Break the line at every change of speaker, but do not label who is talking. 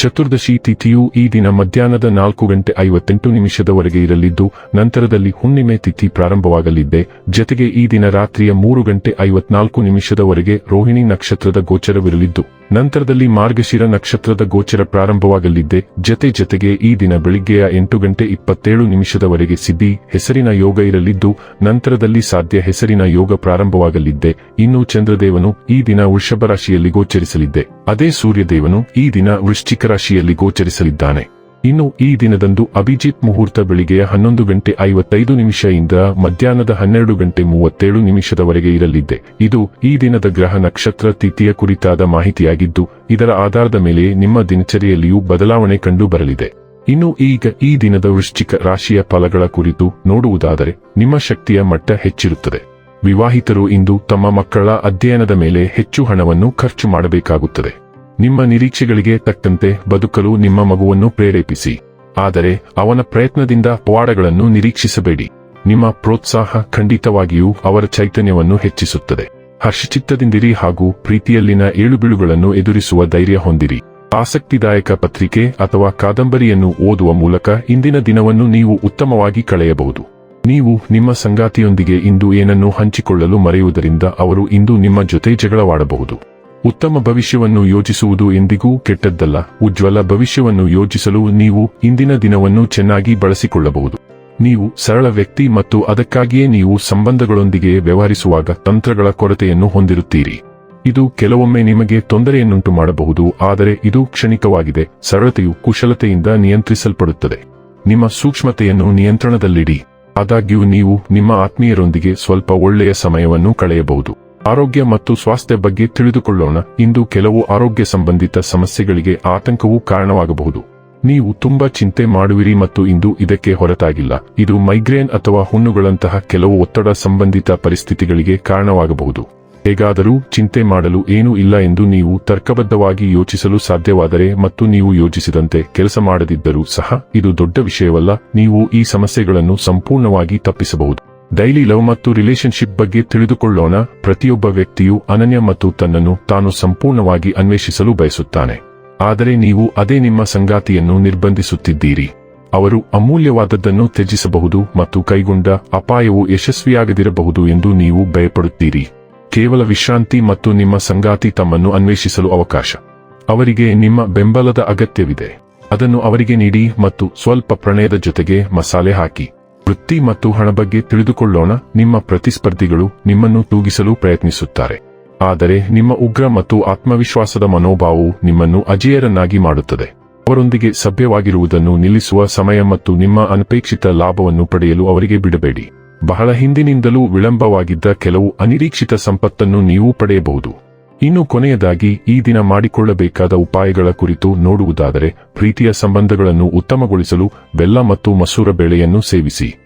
ಚತುರ್ದಶಿ ತಿಥಿಯು ಈ ದಿನ ಮಧ್ಯಾಹ್ನದ ನಾಲ್ಕು ಗಂಟೆ ಐವತ್ತೆಂಟು ನಿಮಿಷದವರೆಗೆ ಇರಲಿದ್ದು, ನಂತರದಲ್ಲಿ ಹುಣ್ಣಿಮೆ ತಿಥಿ ಪ್ರಾರಂಭವಾಗಲಿದೆ ಜತೆಗೆ ಈ ದಿನ ರಾತ್ರಿಯ ಮೂರು ಗಂಟೆ ಐವತ್ನಾಲ್ಕು ನಿಮಿಷದವರೆಗೆ ರೋಹಿಣಿ ನಕ್ಷತ್ರದ ಗೋಚರವಿರಲಿದ್ದು, ನಂತರದಲ್ಲಿ ಮಾರ್ಗಶಿರ ನಕ್ಷತ್ರದ ಗೋಚರ ಪ್ರಾರಂಭವಾಗಲಿದ್ದೆ. ಜತೆ ಜತೆಗೆ ಈ ದಿನ ಬೆಳಿಗ್ಗೆಯ ಎಂಟು ಗಂಟೆ ಇಪ್ಪತ್ತೇಳು ನಿಮಿಷದವರೆಗೆ ಸಿದ್ಧಿ, ಹೆಸರಿನ ಯೋಗ ಇರಲಿದ್ದು, ನಂತರದಲ್ಲಿ ಸಾಧ್ಯ ಹೆಸರಿನ ಯೋಗ ಪ್ರಾರಂಭವಾಗಲಿದ್ದೆ. ಇನ್ನು ಚಂದ್ರದೇವನು ಈ ದಿನ ವೃಷಭ ರಾಶಿಯಲ್ಲಿ ಗೋಚರಿಸಲಿದ್ದೆ. ಅದೇ ಸೂರ್ಯದೇವನು ಈ ದಿನ ವೃಶ್ಚಿಕ ರಾಶಿಯಲ್ಲಿ ಗೋಚರಿಸಲಿದ್ದಾನೆ. ಇನ್ನು ಈ ದಿನದಂದು ಅಭಿಜಿತ್ ಮುಹೂರ್ತ ಬೆಳಿಗ್ಗೆಯ ಹನ್ನೊಂದು ಗಂಟೆ ಐವತ್ತೈದು ನಿಮಿಷದಿಂದ ಮಧ್ಯಾಹ್ನದ ಹನ್ನೆರಡು ಗಂಟೆ ಮೂವತ್ತೇಳು ನಿಮಿಷದವರೆಗೆ ಇರಲಿದೆ ಇದು ಈ ದಿನದ ಗ್ರಹ ನಕ್ಷತ್ರ ತಿಥಿಯ ಕುರಿತಾದ ಮಾಹಿತಿಯಾಗಿದ್ದು, ಇದರ ಆಧಾರದ ಮೇಲೆ ನಿಮ್ಮ ದಿನಚರಿಯಲ್ಲಿಯೂ ಬದಲಾವಣೆ ಕಂಡು ಬರಲಿದೆ ಇನ್ನು ಈಗ ಈ ದಿನದ ವೃಶ್ಚಿಕ ರಾಶಿಯ ಫಲಗಳ ಕುರಿತು ನೋಡುವುದಾದರೆ, ನಿಮ್ಮ ಶಕ್ತಿಯ ಮಟ್ಟ ಹೆಚ್ಚಿರುತ್ತದೆ. ವಿವಾಹಿತರು ಇಂದು ತಮ್ಮ ಮಕ್ಕಳ ಅಧ್ಯಯನದ ಮೇಲೆ ಹೆಚ್ಚು ಹಣವನ್ನು ಖರ್ಚು ಮಾಡಬೇಕಾಗುತ್ತದೆ. ನಿಮ್ಮ ನಿರೀಕ್ಷೆಗಳಿಗೆ ತಕ್ಕಂತೆ ಬದುಕಲು ನಿಮ್ಮ ಮಗುವನ್ನು ಪ್ರೇರೇಪಿಸಿ. ಆದರೆ ಅವನ ಪ್ರಯತ್ನದಿಂದ ಪವಾಡಗಳನ್ನು ನಿರೀಕ್ಷಿಸಬೇಡಿ. ನಿಮ್ಮ ಪ್ರೋತ್ಸಾಹ ಖಂಡಿತವಾಗಿಯೂ ಅವರ ಚೈತನ್ಯವನ್ನು ಹೆಚ್ಚಿಸುತ್ತದೆ. ಹರ್ಷಚಿತ್ತದಿಂದಿರಿ ಹಾಗೂ ಪ್ರೀತಿಯಲ್ಲಿನ ಏಳುಬೀಳುಗಳನ್ನು ಎದುರಿಸುವ ಧೈರ್ಯ ಹೊಂದಿರಿ. ಆಸಕ್ತಿದಾಯಕ ಪತ್ರಿಕೆ ಅಥವಾ ಕಾದಂಬರಿಯನ್ನು ಓದುವ ಮೂಲಕ ಇಂದಿನ ದಿನವನ್ನು ನೀವು ಉತ್ತಮವಾಗಿ ಕಳೆಯಬಹುದು. ನೀವು ನಿಮ್ಮ ಸಂಗಾತಿಯೊಂದಿಗೆ ಇಂದು ಏನನ್ನು ಹಂಚಿಕೊಳ್ಳಲು ಮರೆಯುವುದರಿಂದ ಅವರು ಇಂದು ನಿಮ್ಮ ಜೊತೆ ಜಗಳವಾಡಬಹುದು. ಉತ್ತಮ ಭವಿಷ್ಯವನ್ನು ಯೋಜಿಸುವುದು ಎಂದಿಗೂ ಕೆಟ್ಟದ್ದಲ್ಲ. ಉಜ್ವಲ ಭವಿಷ್ಯವನ್ನು ಯೋಜಿಸಲು ನೀವು ಇಂದಿನ ದಿನವನ್ನು ಚೆನ್ನಾಗಿ ಬಳಸಿಕೊಳ್ಳಬಹುದು. ನೀವು ಸರಳ ವ್ಯಕ್ತಿ ಮತ್ತು ಅದಕ್ಕಾಗಿಯೇ ನೀವು ಸಂಬಂಧಗಳೊಂದಿಗೆ ವ್ಯವಹರಿಸುವಾಗ ತಂತ್ರಗಳ ಕೊರತೆಯನ್ನು ಹೊಂದಿರುತ್ತೀರಿ. ಇದು ಕೆಲವೊಮ್ಮೆ ನಿಮಗೆ ತೊಂದರೆಯನ್ನುಂಟು ಮಾಡಬಹುದು, ಆದರೆ ಇದು ಕ್ಷಣಿಕವಾಗಿದೆ. ಸರಳತೆಯು ಕುಶಲತೆಯಿಂದ ನಿಯಂತ್ರಿಸಲ್ಪಡುತ್ತದೆ. ನಿಮ್ಮ ಸೂಕ್ಷ್ಮತೆಯನ್ನು ನಿಯಂತ್ರಣದಲ್ಲಿಡಿ. ಆದಾಗ್ಯೂ ನೀವು ನಿಮ್ಮ ಆತ್ಮೀಯರೊಂದಿಗೆ ಸ್ವಲ್ಪ ಒಳ್ಳೆಯ ಸಮಯವನ್ನು ಕಳೆಯಬಹುದು. ಆರೋಗ್ಯ ಮತ್ತು ಸ್ವಾಸ್ಥ್ಯ ಬಗ್ಗೆ ತಿಳಿದುಕೊಳ್ಳೋಣ. ಇಂದು ಕೆಲವು ಆರೋಗ್ಯ ಸಂಬಂಧಿತ ಸಮಸ್ಯೆಗಳಿಗೆ ಆತಂಕವೂ ಕಾರಣವಾಗಬಹುದು. ನೀವು ತುಂಬಾ ಚಿಂತೆ ಮಾಡುವಿರಿ ಮತ್ತು ಇಂದು ಇದಕ್ಕೆ ಹೊರತಾಗಿಲ್ಲ. ಇದು ಮೈಗ್ರೇನ್ ಅಥವಾ ಹುಣ್ಣುಗಳಂತಹ ಕೆಲವು ಒತ್ತಡ ಸಂಬಂಧಿತ ಪರಿಸ್ಥಿತಿಗಳಿಗೆ ಕಾರಣವಾಗಬಹುದು. ಹೇಗಾದರೂ ಚಿಂತೆ ಮಾಡಲು ಏನೂ ಇಲ್ಲ ಎಂದು ನೀವು ತರ್ಕಬದ್ಧವಾಗಿ ಯೋಚಿಸಲು ಸಾಧ್ಯವಾದರೆ ಮತ್ತು ನೀವು ಯೋಚಿಸಿದಂತೆ ಕೆಲಸ ಮಾಡದಿದ್ದರೂ ಸಹ ಇದು ದೊಡ್ಡ ವಿಷಯವಲ್ಲ. ನೀವು ಈ ಸಮಸ್ಯೆಗಳನ್ನು ಸಂಪೂರ್ಣವಾಗಿ ತಪ್ಪಿಸಬಹುದು. ಡೈಲಿ ಲವ್ ಮತ್ತು ರಿಲೇಶನ್ಶಿಪ್ ಬಗ್ಗೆ ತಿಳಿದುಕೊಳ್ಳೋಣ. ಪ್ರತಿಯೊಬ್ಬ ವ್ಯಕ್ತಿಯು ಅನನ್ಯ ಮತ್ತು ತನ್ನನ್ನು ತಾನು ಸಂಪೂರ್ಣವಾಗಿ ಅನ್ವೇಷಿಸಲು ಬಯಸುತ್ತಾನೆ. ಆದರೆ ನೀವು ಅದೇ ನಿಮ್ಮ ಸಂಗಾತಿಯನ್ನು ನಿರ್ಬಂಧಿಸುತ್ತಿದ್ದೀರಿ. ಅವರು ಅಮೂಲ್ಯವಾದದ್ದನ್ನು ತ್ಯಜಿಸಬಹುದು ಮತ್ತು ಕೈಗೊಂಡ ಅಪಾಯವು ಯಶಸ್ವಿಯಾಗದಿರಬಹುದು ಎಂದು ನೀವು ಭಯಪಡುತ್ತೀರಿ. ಕೇವಲ ವಿಶ್ರಾಂತಿ ಮತ್ತು ನಿಮ್ಮ ಸಂಗಾತಿ ತಮ್ಮನ್ನು ಅನ್ವೇಷಿಸಲು ಅವಕಾಶ. ಅವರಿಗೆ ನಿಮ್ಮ ಬೆಂಬಲದ ಅಗತ್ಯವಿದೆ. ಅದನ್ನು ಅವರಿಗೆ ನೀಡಿ ಮತ್ತು ಸ್ವಲ್ಪ ಪ್ರಣಯದ ಜೊತೆಗೆ ಮಸಾಲೆ ಹಾಕಿ. ವೃತ್ತಿ ಮತ್ತು ಹಣ ಬಗ್ಗೆ ತಿಳಿದುಕೊಳ್ಳೋಣ. ನಿಮ್ಮ ಪ್ರತಿಸ್ಪರ್ಧಿಗಳು ನಿಮ್ಮನ್ನು ತೂಗಿಸಲು ಪ್ರಯತ್ನಿಸುತ್ತಾರೆ. ಆದರೆ ನಿಮ್ಮ ಉಗ್ರ ಮತ್ತು ಆತ್ಮವಿಶ್ವಾಸದ ಮನೋಭಾವವು ನಿಮ್ಮನ್ನು ಅಜೇಯರನ್ನಾಗಿ ಮಾಡುತ್ತದೆ. ಅವರೊಂದಿಗೆ ಸಭ್ಯವಾಗಿರುವುದನ್ನು ನಿಲ್ಲಿಸುವ ಸಮಯ ಮತ್ತು ನಿಮ್ಮ ಅನಪೇಕ್ಷಿತ ಲಾಭವನ್ನು ಪಡೆಯಲು ಅವರಿಗೆ ಬಿಡಬೇಡಿ. ಬಹಳ ಹಿಂದಿನಿಂದಲೂ ವಿಳಂಬವಾಗಿದ್ದ ಕೆಲವು ಅನಿರೀಕ್ಷಿತ ಸಂಪತ್ತನ್ನು ನೀವು ಪಡೆಯಬಹುದು. ಇನ್ನು ಕೊನೆಯದಾಗಿ, ಈ ದಿನ ಮಾಡಿಕೊಳ್ಳಬೇಕಾದ ಉಪಾಯಗಳ ಕುರಿತು ನೋಡುವುದಾದರೆ, ಪ್ರೀತಿಯ ಸಂಬಂಧಗಳನ್ನು ಉತ್ತಮಗೊಳಿಸಲು ಬೆಲ್ಲ ಮತ್ತು ಮಸೂರ ಬೇಳೆಯನ್ನು ಸೇವಿಸಿ.